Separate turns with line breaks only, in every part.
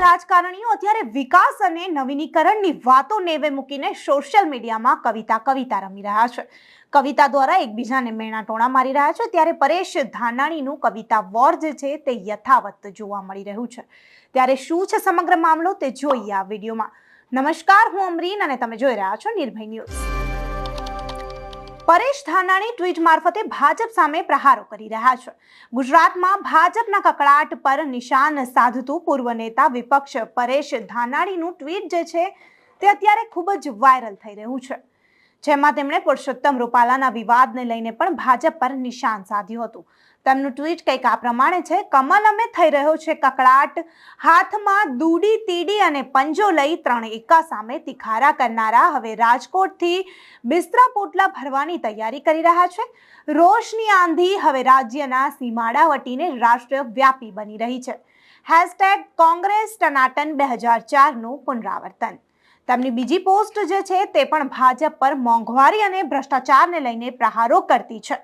રાજકારણીઓ અત્યારે વિકાસ અને નવીનીકરણની વાતો નેવે મૂકીને સોશિયલ મીડિયામાં કવિતા કવિતા રમી રહ્યા છે. કવિતા દ્વારા એકબીજાને મેણા ટોણા મારી રહ્યા છે. ત્યારે પરેશ ધાનાણીનું કવિતા વોર જે છે તે યથાવત જોવા મળી રહ્યું છે. ત્યારે શું છે સમગ્ર મામલો તે જોઈએ આ વિડીયોમાં. નમસ્કાર, હું અમરીન અને તમે જોઈ રહ્યા છો નિર્ભય ન્યૂઝ. પરેશ ધાનાણી ટ્વીટ મારફતે ભાજપ સામે પ્રહારો કરી રહ્યા છે. ગુજરાતમાં ભાજપના કકળાટ પર નિશાન સાધતું પૂર્વ નેતા વિપક્ષ પરેશ ધાનાણીનું ટ્વીટ જે છે તે અત્યારે ખૂબ જ વાયરલ થઈ રહ્યું છે. જેમાં તેમણે પુરુષોત્તમ રૂપાલાના વિવાદને લઈને પણ ભાજપ પર નિશાન સાધ્યું હતું. તેમનું ટ્વીટ કંઈક આ પ્રમાણે છે, કમલ અમે થઈ રહ્યો છે કકળાટ હાથમાં દૂડી, તીડી અને પંજો લઈ ત્રણ એકા સામે તિખારા કરનારા હવે રાજકોટથી બિસ્તરા પોટલા ભરવાની તૈયારી કરી રહ્યા છે. રોષની આંધી હવે રાજ્યના સીમાડા વટીને રાષ્ટ્ર વ્યાપી બની રહી છે. હેશટેગ કોંગ્રેસ ટનાટન બે હજાર ચારનું પુનરાવર્તન. તેમની બીજી પોસ્ટ જે છે તે પણ ભાજપ પર મોંઘવારી અને ભ્રષ્ટાચારને લઈને પ્રહારો કરતી છે.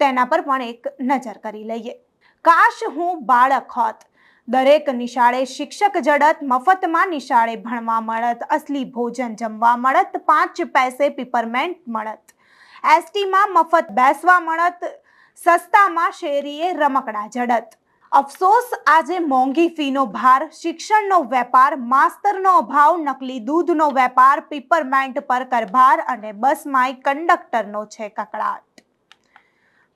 તેના પર પણ એક નજર કરી લઈએ. કાશ હું બાળક હોત. દરેક નિશાળે શિક્ષક જડત, મફતમાં નિશાળે ભણવા મળત, અસલી ભોજન જમવા મળત, પાંચ પૈસે પીપરમેન્ટ મળત. એસટીમાં મફત બેસવા મળત, સસ્તામાં શેરીએ રમકડા જડત. અફસોસ, આજે મોંઘી ફીનો ભાર, શિક્ષણનો વેપાર, માસ્તરનો અભાવ, નકલી દૂધનો વેપાર પીપરમેન્ટ પર કરભાર અને બસમાંય કંડક્ટરનો છે કકડાટ.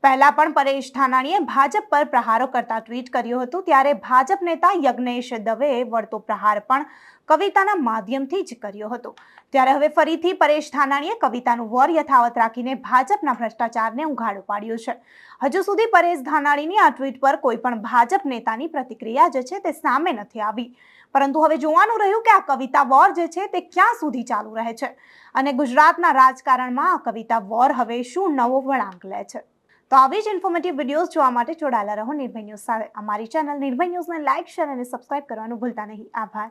પહેલા પણ પરેશ ધાનાણીએ ભાજપ પર પ્રહારો કરતા ટ્વીટ કર્યું હતું, ત્યારે ભાજપ નેતા યજ્ઞેશ દવેએ વળતો પ્રહાર પણ કવિતાના માધ્યમથી જ કર્યો હતો. ત્યારે હવે ફરીથી પરેશ ધાનાણીએ કવિતાનું વર યથાવત રાખીને ભાજપના ભ્રષ્ટાચારને ઉઘાડો પાડ્યો છે. હજુ સુધી પરેશ ધાનાણીની આ ટ્વીટ પર કોઈ પણ ભાજપ નેતાની પ્રતિક્રિયા જે છે તે સામે નથી આવી. પરંતુ હવે જોવાનું રહ્યું કે આ કવિતા વોર જે છે તે ક્યાં સુધી ચાલુ રહે છે અને ગુજરાતના રાજકારણમાં આ કવિતા વોર હવે શું નવો વળાંક લે છે. તો આવી જ ઇન્ફોર્મેટિવ વિડીયોઝ જોવા માટે જોડાયેલા રહો નિર્ભય ન્યૂઝ સાથે. અમારી ચેનલ નિર્ભય ન્યૂઝને લાઇક શેર અને સબસ્ક્રાઇબ કરવાનું ભૂલતા નહીં. આભાર.